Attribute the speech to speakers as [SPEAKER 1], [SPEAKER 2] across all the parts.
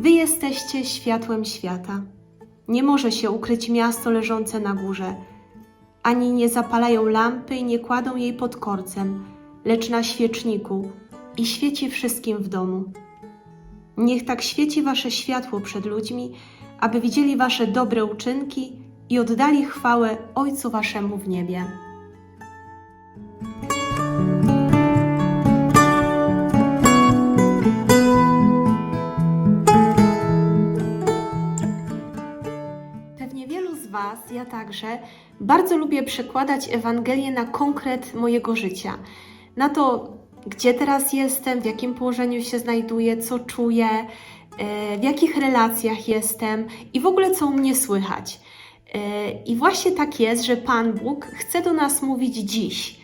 [SPEAKER 1] Wy jesteście światłem świata. Nie może się ukryć miasto leżące na górze. Ani nie zapalają lampy i nie kładą jej pod korcem, lecz na świeczniku i świeci wszystkim w domu. Niech tak świeci wasze światło przed ludźmi, aby widzieli wasze dobre uczynki i oddali chwałę Ojcu waszemu w niebie. Także, bardzo lubię przekładać Ewangelię na konkret mojego życia. Na to, gdzie teraz jestem, w jakim położeniu się znajduję, co czuję, e, w jakich relacjach jestem i w ogóle co u mnie słychać. E, I właśnie tak jest, że Pan Bóg chce do nas mówić dziś.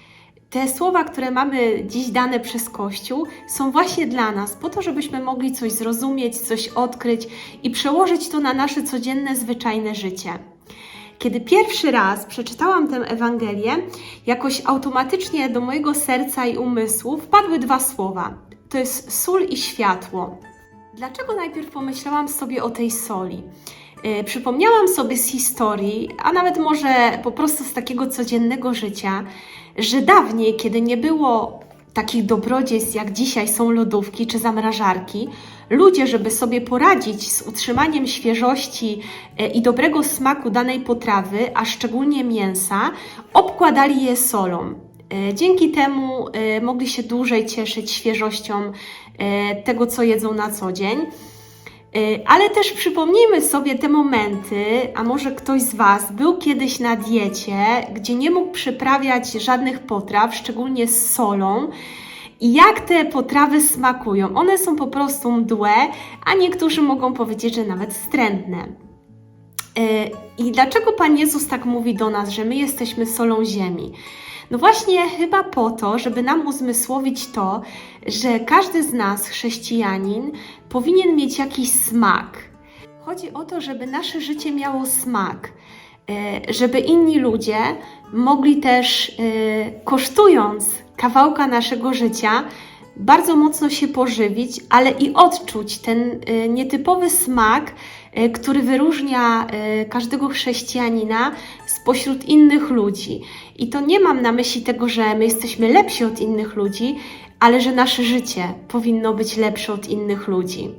[SPEAKER 1] Te słowa, które mamy dziś dane przez Kościół, są właśnie dla nas, po to, żebyśmy mogli coś zrozumieć, coś odkryć i przełożyć to na nasze codzienne, zwyczajne życie. Kiedy pierwszy raz przeczytałam tę Ewangelię, jakoś automatycznie do mojego serca i umysłu wpadły dwa słowa. To jest sól i światło. Dlaczego najpierw pomyślałam sobie o tej soli? Yy, Przypomniałam sobie z historii, a nawet może po prostu z takiego codziennego życia, że dawniej, kiedy nie było takich dobrodziejstw jak dzisiaj są lodówki czy zamrażarki, ludzie, żeby sobie poradzić z utrzymaniem świeżości e, i dobrego smaku danej potrawy, a szczególnie mięsa, obkładali je solą. E, Dzięki temu e, mogli się dłużej cieszyć świeżością tego, co jedzą na co dzień. Y, Ale też przypomnijmy sobie te momenty, a może ktoś z Was był kiedyś na diecie, gdzie nie mógł przyprawiać żadnych potraw, szczególnie z solą. I jak te potrawy smakują? One są po prostu mdłe, a niektórzy mogą powiedzieć, że nawet wstrętne. Y, I dlaczego Pan Jezus tak mówi do nas, że my jesteśmy solą ziemi? No właśnie, chyba po to, żeby nam uzmysłowić to, że każdy z nas, chrześcijanin, powinien mieć jakiś smak. Chodzi o to, żeby nasze życie miało smak, e, żeby inni ludzie mogli też, e, kosztując kawałka naszego życia, bardzo mocno się pożywić, ale i odczuć ten e, nietypowy smak, który wyróżnia e, każdego chrześcijanina spośród innych ludzi. I to nie mam na myśli tego, że my jesteśmy lepsi od innych ludzi, ale że nasze życie powinno być lepsze od innych ludzi.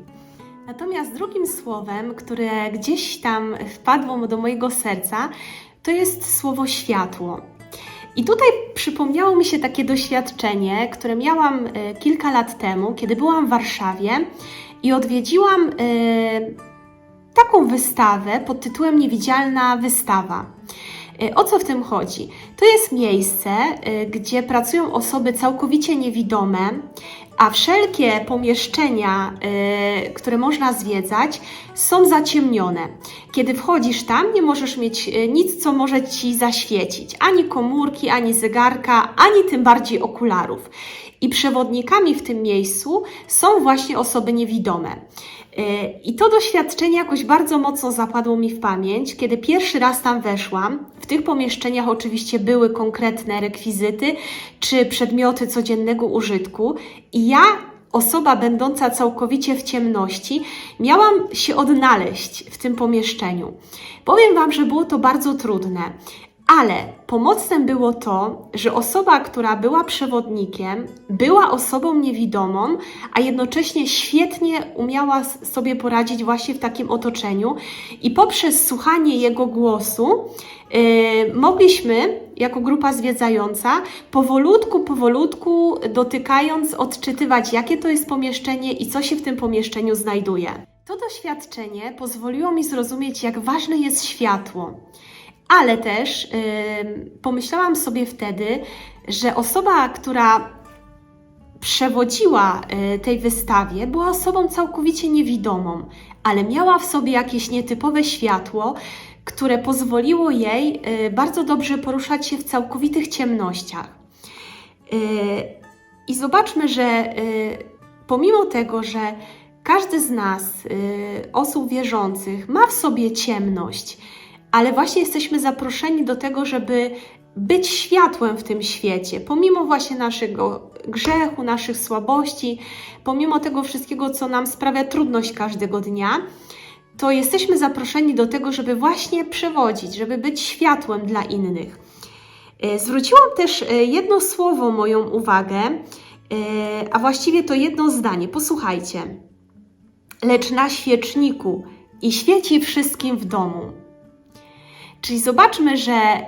[SPEAKER 1] Natomiast drugim słowem, które gdzieś tam wpadło do mojego serca, to jest słowo światło. I tutaj przypomniało mi się takie doświadczenie, które miałam e, kilka lat temu, kiedy byłam w Warszawie i odwiedziłam e, taką wystawę pod tytułem Niewidzialna wystawa. E, O co w tym chodzi? To jest miejsce, e, gdzie pracują osoby całkowicie niewidome, a wszelkie pomieszczenia, e, które można zwiedzać, są zaciemnione. Kiedy wchodzisz tam, nie możesz mieć nic, co może ci zaświecić ani komórki, ani zegarka, ani tym bardziej okularów. I przewodnikami w tym miejscu są właśnie osoby niewidome. E, I to doświadczenie jakoś bardzo mocno zapadło mi w pamięć, kiedy pierwszy raz tam weszłam. W tych pomieszczeniach oczywiście były konkretne rekwizyty czy przedmioty codziennego użytku, i ja, osoba będąca całkowicie w ciemności, miałam się odnaleźć w tym pomieszczeniu. Powiem Wam, że było to bardzo trudne. Ale pomocne było to, że osoba, która była przewodnikiem, była osobą niewidomą, a jednocześnie świetnie umiała sobie poradzić właśnie w takim otoczeniu. I poprzez słuchanie jego głosu yy, mogliśmy, jako grupa zwiedzająca, powolutku, powolutku dotykając, odczytywać, jakie to jest pomieszczenie i co się w tym pomieszczeniu znajduje. To doświadczenie pozwoliło mi zrozumieć, jak ważne jest światło. Ale też pomyślałam sobie wtedy, że osoba, która przewodziła y, tej wystawie, była osobą całkowicie niewidomą, ale miała w sobie jakieś nietypowe światło, które pozwoliło jej y, bardzo dobrze poruszać się w całkowitych ciemnościach. Y, I zobaczmy, że pomimo tego, że każdy z nas, y, osób wierzących, ma w sobie ciemność, ale właśnie jesteśmy zaproszeni do tego, żeby być światłem w tym świecie, pomimo właśnie naszego grzechu, naszych słabości, pomimo tego wszystkiego, co nam sprawia trudność każdego dnia, to jesteśmy zaproszeni do tego, żeby właśnie przewodzić, żeby być światłem dla innych. E, Zwróciłam też e, jedno słowo moją uwagę, e, a właściwie to jedno zdanie. Posłuchajcie. Lecz na świeczniku i świeci wszystkim w domu. Czyli zobaczmy, że e,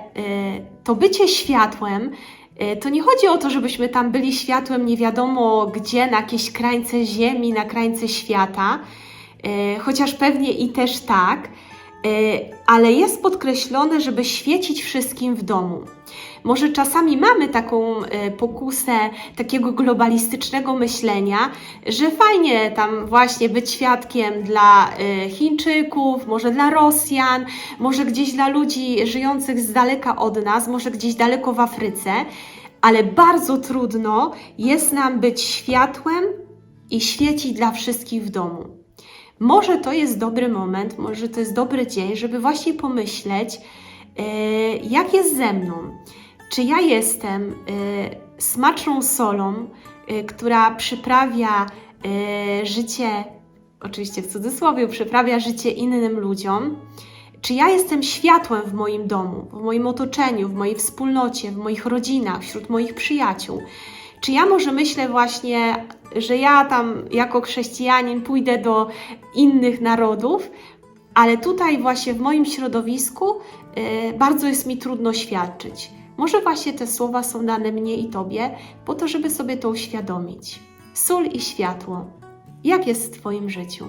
[SPEAKER 1] to bycie światłem e, to nie chodzi o to, żebyśmy tam byli światłem nie wiadomo gdzie, na jakieś krańce ziemi, na krańce świata, e, chociaż pewnie i też tak, ale jest podkreślone, żeby świecić wszystkim w domu. Może czasami mamy taką e, pokusę takiego globalistycznego myślenia, że fajnie tam właśnie być świadkiem dla e, Chińczyków, może dla Rosjan, może gdzieś dla ludzi żyjących z daleka od nas, może gdzieś daleko w Afryce, ale bardzo trudno jest nam być światłem i świecić dla wszystkich w domu. Może to jest dobry moment, może to jest dobry dzień, żeby właśnie pomyśleć, e, jak jest ze mną. Czy ja jestem e, smaczną solą, e, która przyprawia życie, oczywiście w cudzysłowie, przyprawia życie innym ludziom? Czy ja jestem światłem w moim domu, w moim otoczeniu, w mojej wspólnocie, w moich rodzinach, wśród moich przyjaciół? Czy ja może myślę właśnie, że ja tam jako chrześcijanin pójdę do innych narodów, ale tutaj właśnie w moim środowisku e, bardzo jest mi trudno świadczyć. Może właśnie te słowa są dane mnie i Tobie, po to, żeby sobie to uświadomić. Sól i światło. Jak jest w Twoim życiu?